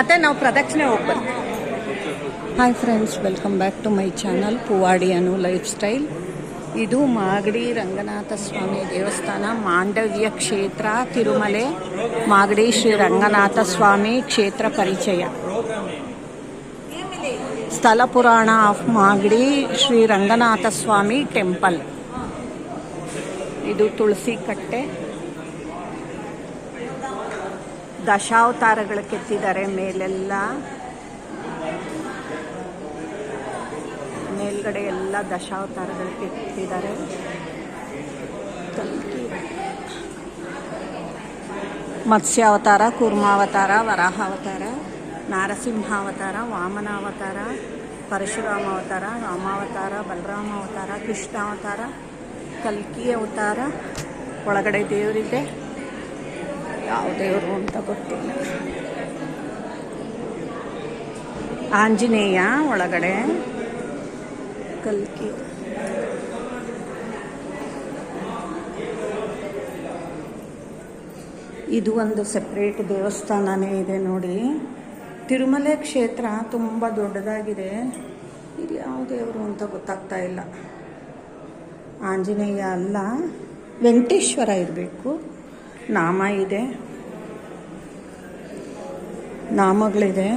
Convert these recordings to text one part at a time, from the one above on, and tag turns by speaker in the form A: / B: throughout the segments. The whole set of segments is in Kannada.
A: ಅತ್ತೆ ನಾವು ಪ್ರದಕ್ಷಿಣೆ ಹೋಗ್ಬರ್ತೀವಿ. Hi friends welcome back to my channel ಪುವಾಡಿ Anu lifestyle ಇದು ಮಾಗಡಿ ರಂಗನಾಥ ಸ್ವಾಮಿ ದೇವಸ್ಥಾನ, ಮಾಂಡವ್ಯ ಕ್ಷೇತ್ರ, ತಿರುಮಲೆ, ಮಾಗಡಿ ಶ್ರೀ ರಂಗನಾಥ ಸ್ವಾಮಿ ಕ್ಷೇತ್ರ ಪರಿಚಯ. ಸ್ಥಳ ಪುರಾಣ ಆಫ್ ಮಾಗಡಿ ಶ್ರೀ ರಂಗನಾಥ ಸ್ವಾಮಿ ಟೆಂಪಲ್. ಇದು ತುಳಸಿ ಕಟ್ಟೆ. ದಶಾವತಾರಗಳು ಕೆತ್ತಿದ್ದಾರೆ ಮೇಲೆಲ್ಲ. ಮೇಲ್ಗಡೆ ಎಲ್ಲ ದಶಾವತಾರಗಳು ಕೆತ್ತಿದ್ದಾರೆ. ಮತ್ಸ್ಯಾವತಾರ, ಕೂರ್ಮಾವತಾರ, ವರಾಹಾವತಾರ, ನಾರಸಿಂಹಾವತಾರ, ವಾಮನಾವತಾರ ಪರಶುರಾಮ ಅವತಾರ ರಾಮಾವತಾರ ಬಲರಾಮ ಅವತಾರ ಕೃಷ್ಣ ಅವತಾರ ಕಲ್ಕಿ ಅವತಾರ. ಒಳಗಡೆ ದೇವರಿದೆ. ಯಾವ ದೇವರು ಅಂತ ಗೊತ್ತಿಲ್ಲ. ಆಂಜನೇಯ ಒಳಗಡೆ ಕಲ್ಕಿ. ಇದು ಒಂದು ಸಪ್ರೇಟ್ ದೇವಸ್ಥಾನನೇ ಇದೆ ನೋಡಿ. ತಿರುಮಲೆ ಕ್ಷೇತ್ರ ತುಂಬ ದೊಡ್ಡದಾಗಿದೆ. ಇಲ್ಲಿ ಯಾವ ದೇವರು ಅಂತ ಗೊತ್ತಾಗ್ತಾ ಇಲ್ಲ. ಆಂಜನೇಯ ಅಲ್ಲ. ವೆಂಕಟೇಶ್ವರ ಇರಬೇಕು. ನಾಮ ಇದೆ ನಾಮಗಳಿದೆ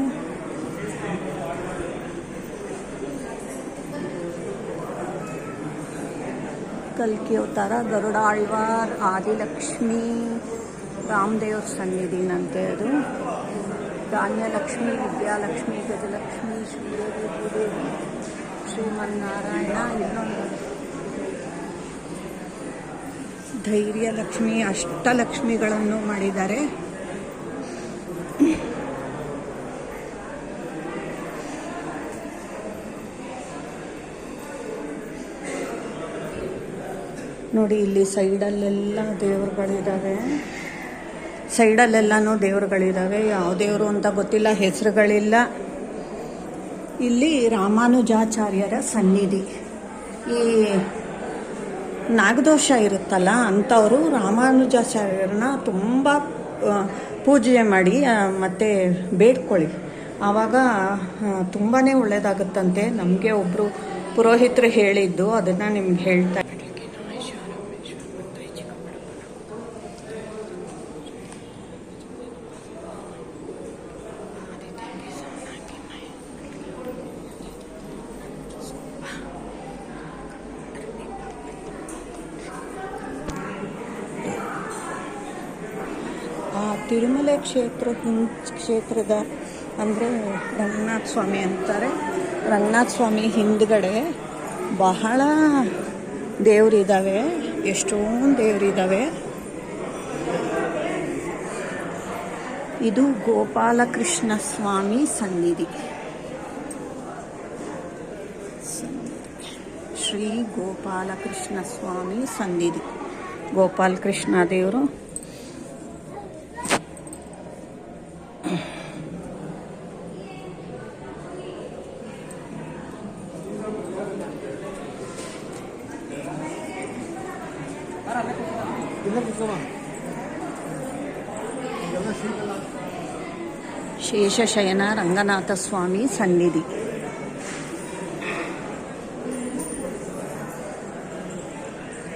A: ಕಲ್ಕಿ ಅವತಾರ ಗರುಡ ಆಳ್ವಾರ್ ಆದಿಲಕ್ಷ್ಮಿ ರಾಮದೇವ್ರ ಸನ್ನಿಧಿನಂತೆ ಅದು ಧಾನ್ಯಲಕ್ಷ್ಮಿ ವಿದ್ಯಾಲಕ್ಷ್ಮಿ ಗಜಲಕ್ಷ್ಮಿ ಶ್ರೀದೇವಿ ಭೂದೇವಿ ಶ್ರೀಮನ್ನಾರಾಯಣ ಇನ್ನೊಂದು ಧೈರ್ಯ ಲಕ್ಷ್ಮಿ ಅಷ್ಟಲಕ್ಷ್ಮಿಗಳನ್ನು ಮಾಡಿದ್ದಾರೆ. ನೋಡಿ, ಇಲ್ಲಿ ಸೈಡಲ್ಲೆಲ್ಲ ದೇವರುಗಳಿದ್ದಾವೆ ಸೈಡಲ್ಲೆಲ್ಲನೂ ದೇವರುಗಳಿದ್ದಾವೆ ಯಾವ ದೇವರು ಅಂತ ಗೊತ್ತಿಲ್ಲ, ಹೆಸರುಗಳಿಲ್ಲ. ಇಲ್ಲಿ ರಾಮಾನುಜಾಚಾರ್ಯರ ಸನ್ನಿಧಿ. ಈ ನಾಗದೋಷ ಇರುತ್ತಲ್ಲ ಅಂಥವರು ರಾಮಾನುಜಾಚಾರ್ಯರನ್ನ ತುಂಬ ಪೂಜೆ ಮಾಡಿ ಮತ್ತೆ ಬೇಡ್ಕೊಳ್ಳಿ. ಆವಾಗ ತುಂಬಾ ಒಳ್ಳೆಯದಾಗುತ್ತಂತೆ ನಮಗೆ ಒಬ್ಬರು ಪುರೋಹಿತರು ಹೇಳಿದ್ದು, ಅದನ್ನು ನಿಮ್ಗೆ ಹೇಳ್ತಾ ತಿರುಮಲೆ ಕ್ಷೇತ್ರ ಹಿಂ ಕ್ಷೇತ್ರದ ಅಂದರೆ ರಂಗನಾಥ ಸ್ವಾಮಿ ಅಂತಾರೆ. ರಂಗನಾಥ ಸ್ವಾಮಿ ಹಿಂದ್ಗಡೆ ಬಹಳ ದೇವರಿದ್ದಾವೆ ಎಷ್ಟೊಂದು ದೇವರಿದ್ದಾವೆ ಇದು ಗೋಪಾಲಕೃಷ್ಣ ಸ್ವಾಮಿ ಸನ್ನಿಧಿ. ಶ್ರೀ ಗೋಪಾಲಕೃಷ್ಣ ಸ್ವಾಮಿ ಸನ್ನಿಧಿ. ಗೋಪಾಲಕೃಷ್ಣ ದೇವರು ಶೇಷಶಯನ ರಂಗನಾಥ ಸ್ವಾಮಿ ಸನ್ನಿಧಿ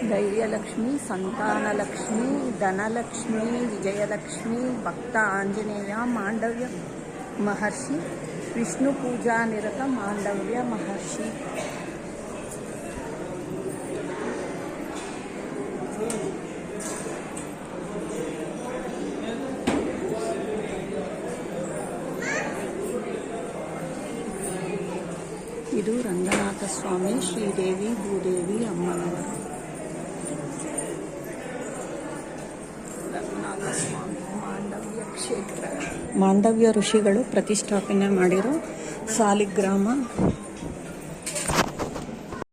A: ಧೈರ್ಯಲಕ್ಷ್ಮಿ ಸಂತಾನಲಕ್ಷ್ಮಿ ಧನಲಕ್ಷ್ಮಿ ವಿಜಯಲಕ್ಷ್ಮಿ ಭಕ್ತ ಆಂಜನೇಯ ಮಾಂಡವ್ಯ ಮಹರ್ಷಿ ವಿಷ್ಣು ಪೂಜಾ ನಿರತ ಮಾಂಡವ್ಯ ಮಹರ್ಷಿ ಇದು ರಂಗನಾಥ ಸ್ವಾಮಿ ಶ್ರೀದೇವಿ ಭೂದೇವಿ ಅಮ್ಮನವರು ಮಾಂಡವ್ಯ ಋಷಿಗಳು ಪ್ರತಿಷ್ಠಾಪನೆ ಮಾಡಿರೋ ಸಾಲಿಗ್ರಾಮ